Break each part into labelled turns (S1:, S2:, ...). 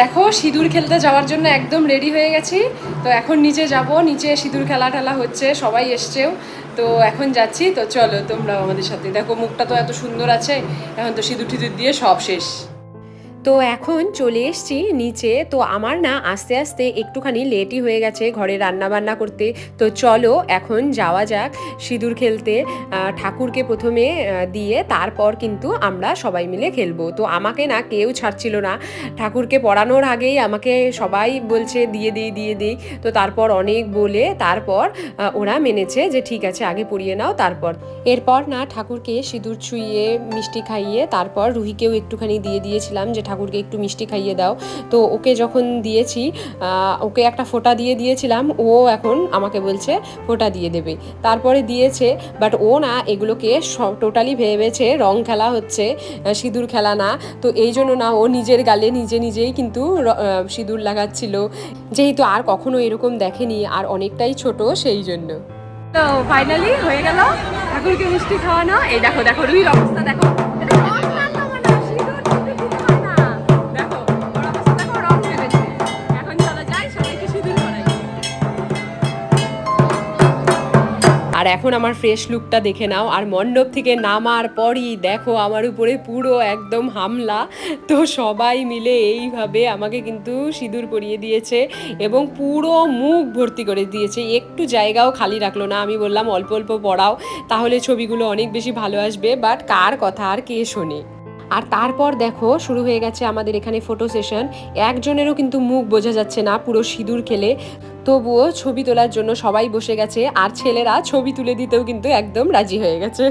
S1: দেখো, সিঁদুর খেলতে যাওয়ার জন্য একদম রেডি হয়ে গেছি। তো এখন নিচে যাব, নিচে সিঁদুর খেলা ঠেলা হচ্ছে, সবাই এসছেও। তো এখন যাচ্ছি, তো চলো তোমরাও আমাদের সাথে। দেখো, মুখটা তো এত সুন্দর আছে, এখন তো সিঁদুর টিঁদুর দিয়ে সব শেষ। তো এখন চলে এসছি নিচে। তো আমার না আস্তে আস্তে একটুখানি লেটই হয়ে গেছে ঘরে রান্না বান্না করতে। তো চলো এখন যাওয়া যাক সিঁদুর খেলতে। ঠাকুরকে প্রথমে দিয়ে তারপর কিন্তু আমরা সবাই মিলে খেলব। তো আমাকে না কেউ ছাড়ছিল না। ঠাকুরকে পড়ানোর আগেই আমাকে সবাই বলছে দিয়ে দিই দিয়ে দিই। তো তারপর অনেক বলে তারপর ওরা মেনেছে যে ঠিক আছে আগে পড়িয়ে নাও তারপর। এরপর না ঠাকুরকে সিঁদুর ছুঁয়ে মিষ্টি খাইয়ে তারপর রুহিকেও একটুখানি দিয়ে দিয়েছিলাম যে ঠাকুরকে একটু মিষ্টি খাইয়ে দাও। তো ওকে যখন দিয়েছি ওকে একটা ফোঁটা দিয়ে দিয়েছিলাম, ও এখন আমাকে বলছে ফোঁটা দিয়ে দেবে। তারপরে দিয়েছে বাট ও না এগুলোকে সব টোটালি ভেবেছে, রং খেলা হচ্ছে সিঁদুর খেলা না। তো এই জন্য না ও নিজের গালে নিজে নিজেই কিন্তু সিঁদুর লাগাচ্ছিল। যেহেতু আর কখনো এরকম দেখেনি, আর অনেকটাই ছোট সেই জন্য। তো ফাইনালি হয়ে গেল ঠাকুরকে মিষ্টি খাওয়ানো। এই দেখো দেখো রুহির অবস্থা, দেখো। আর এখন আমার ফ্রেশ লুকটা দেখে নাও। আর মণ্ডপ থেকে নামার পরই দেখো আমার উপরে পুরো একদম হামলা। তো সবাই মিলে এইভাবে আমাকে কিন্তু সিঁদুর পরিয়ে দিয়েছে এবং পুরো মুখ ভর্তি করে দিয়েছে। একটু জায়গাও খালি রাখল না। আমি বললাম, অল্প অল্প পড়াও, তাহলে ছবিগুলো অনেক বেশি ভালো আসবে। বাট কার কথা আর কে শোনে? আর তারপর দেখো, শুরু হয়ে গেছে আমাদের এখানে ফটো সেশন একজনেরও কিন্তু মুখ বোঝা যাচ্ছে না, পুরো সিঁদুর খেলে। তবুও ছবি তোলার জন্য সবাই বসে গেছে, আর ছেলেরা ছবি তুলে দিতেও কিন্তু একদম রাজি হয়ে গেছে।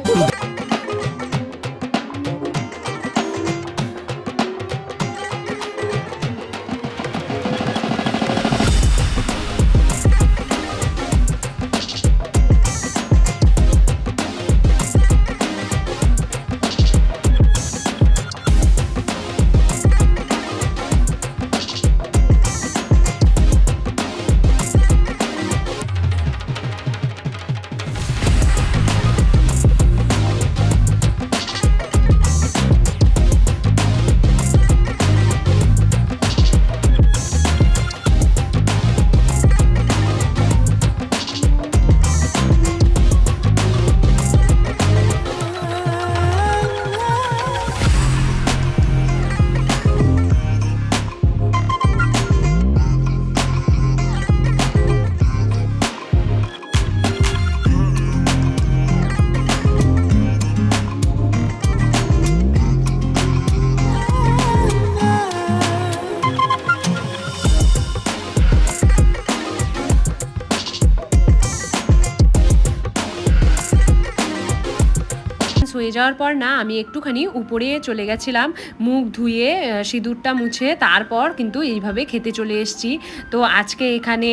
S1: যাওয়ার পর না, আমি একটুখানি উপরে চলে গেছিলাম, মুখ ধুয়ে সিঁদুরটা মুছে, তারপর কিন্তু এইভাবে খেতে চলে এসেছি। তো আজকে এখানে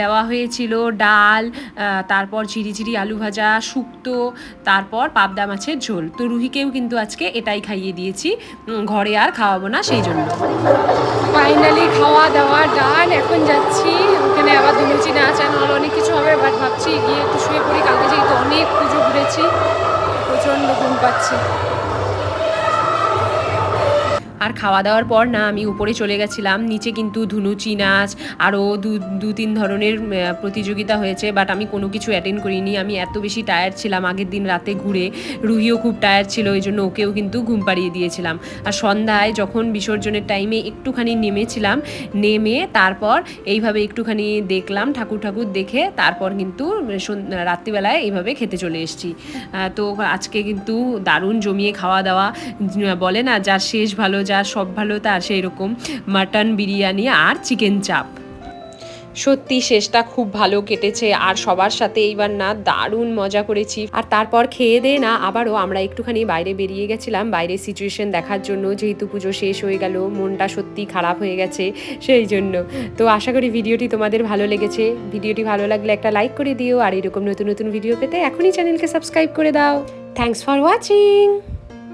S1: দেওয়া হয়েছিল ডাল তারপর ঝিরিঝিরি আলু ভাজা, শুক্তো, তারপর পাবদা মাছের ঝোল। তো রুহিকেও কিন্তু আজকে এটাই খাইয়ে দিয়েছি। ঘরে আর খাওয়াবো না, সেই জন্য। ফাইনালি খাওয়া দাওয়া ডান এখন যাচ্ছি। ওখানে আবার নাচ আর নাহলে অনেক কিছু হবে বাট ভাবছি গিয়ে একটু শুয়ে পড়ি। কালকে যেহেতু অনেক পুজো ঘুরেছি প্রচণ্ড ঘুম পাচ্ছে। আর খাওয়া দাওয়ার পর না আমি উপরে চলে গেছিলাম। নিচে কিন্তু ধুনুচি নাচ আরও দু দু তিন ধরনের প্রতিযোগিতা হয়েছে বাট আমি কোনো কিছু অ্যাটেন্ড করিনি। আমি এত বেশি টায়ার্ড ছিলাম আগের দিন রাতে ঘুরে। রুহিও খুব টায়ার্ড ছিল ওই জন্য ওকেও কিন্তু ঘুম পাড়িয়ে দিয়েছিলাম। আর সন্ধ্যায় যখন বিসর্জনের টাইমে একটুখানি নেমেছিলাম, নেমে তারপর এইভাবে একটুখানি দেখলাম, ঠাকুর ঠাকুর দেখে তারপর কিন্তু রাত্রিবেলায় এইভাবে খেতে চলে এসেছি। তো আজকে কিন্তু দারুণ জমিয়ে খাওয়া দাওয়া বলে না যার শেষ ভালো যার সব ভালো তার সেই রকম মাটন, বিরিয়ানি আর চিকেন চাপ। সত্যি শেষটা খুব ভালো কেটেছে আর সবার সাথে এইবার না দারুণ মজা করেছি। আর তারপর খেয়ে দিয়ে না আবারও আমরা একটুখানি বাইরে বেরিয়ে গেছিলাম। বাইরের সিচুয়েশন দেখার জন্য যেহেতু পুজো শেষ হয়ে গেল, মনটা সত্যি খারাপ হয়ে গেছে সেই জন্য। তো আশা করি ভিডিওটি তোমাদের ভালো লেগেছে। ভিডিওটি ভালো লাগলে একটা লাইক করে দিও আর এরকম নতুন নতুন ভিডিও পেতে এখনই চ্যানেলকে সাবস্ক্রাইব করে দাও। Thanks for watching